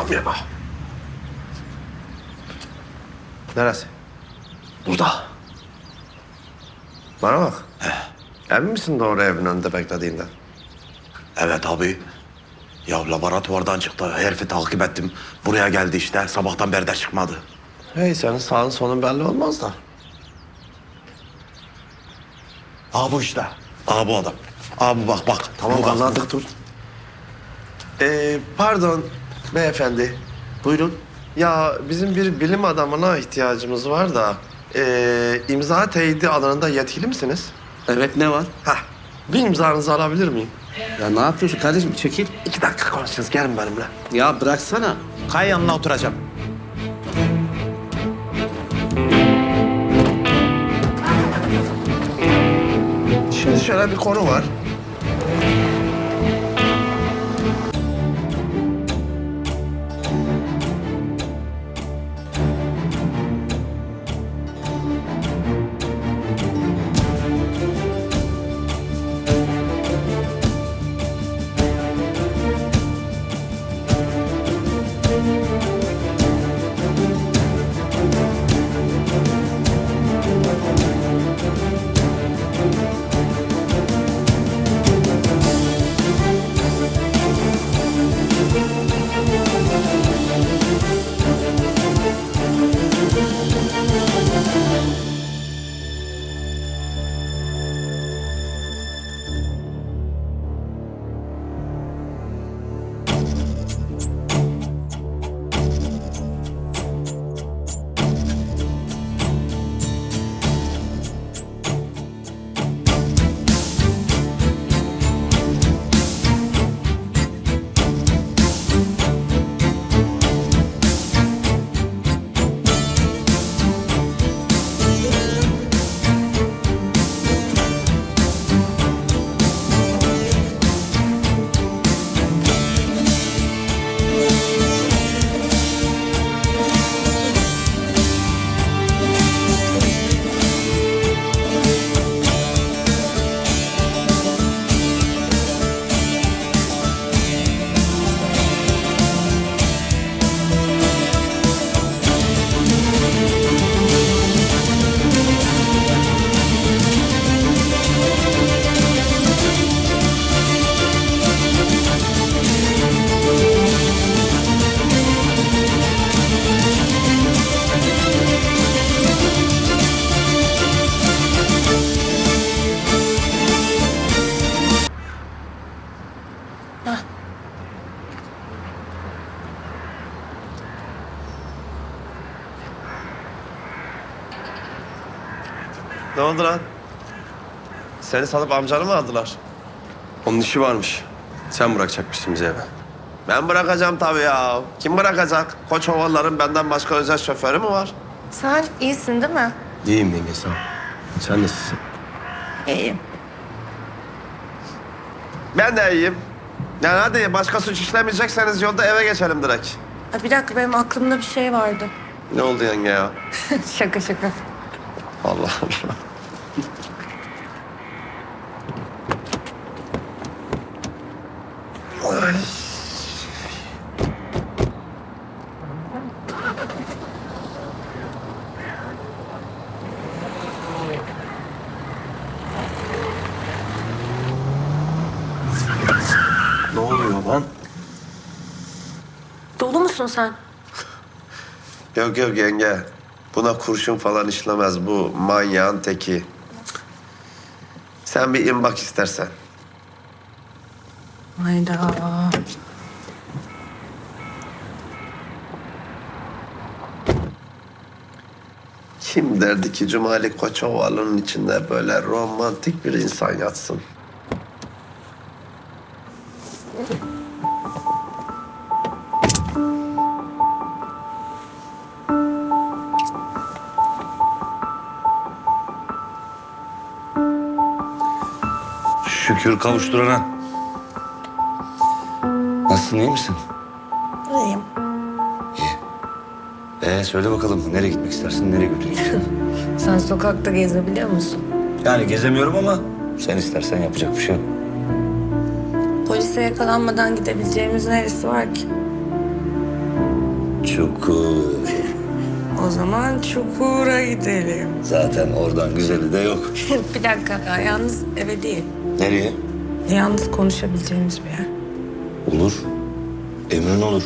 Allah'ım ya. Neresi? Burada. Bana bak. He. Emin misin doğru evin önünde beklediğinden? Evet abi. Ya laboratuvardan çıktı. Herifi takip ettim. Buraya geldi işte. Sabahtan beri de çıkmadı. Hey senin sağın sonun belli olmaz da. Aa bu işte. Aa bu adam. Aa bu bak bak. Tamam bu anladık dur. Ee, pardon beyefendi. Buyurun. Ya bizim bir bilim adamına ihtiyacımız var da... ee, imza teyidi alanında yetkili misiniz? Evet ne var? Hah, bir imzanızı alabilir miyim? Ya ne yapıyorsun kardeşim çekil. İki dakika konuşacağız, gelin benimle. Ya bıraksana. Kay yanına oturacağım. Şimdi şöyle bir konu var. Ne oldu lan? Seni salıp amcanı mı aldılar? Onun işi varmış. Sen bırakacakmışsın bize eve. Ben bırakacağım tabii ya. Kim bırakacak? Koç ovalların benden başka özel şoförü mü var? Sen iyisin değil mi? İyiyim yenge sağ ol. Sen nasılsın? İyiyim. Ben de iyiyim. Yani hadi başka suç işlemeyecekseniz yolda eve geçelim direkt. Bir dakika benim aklımda bir şey vardı. Ne oldu yenge ya? şaka şaka. Allah Allah. Ne oluyor lan? Dolu musun sen? Yok yok yenge. Buna kurşun falan işlemez bu manyağın teki. Sen bir in bak istersen. Hayda. Kim derdi ki Cumali Koçovalı'nın içinde böyle romantik bir insan yatsın? Şükür kavuşturana. Nasılsın iyi misin? İyiyim. Ee söyle bakalım nereye gitmek istersin, nereye götüreyim? Sen sokakta gezebiliyor musun? yani gezemiyorum ama sen istersen yapacak bir şey yok. Polise yakalanmadan gidebileceğimiz neresi var ki? Çukur. O zaman Çukur'a gidelim. Zaten oradan güzeli de yok. bir dakika ya, yalnız eve değil. Nereye? Yalnız konuşabileceğimiz bir yer. Olur. Emrin olur.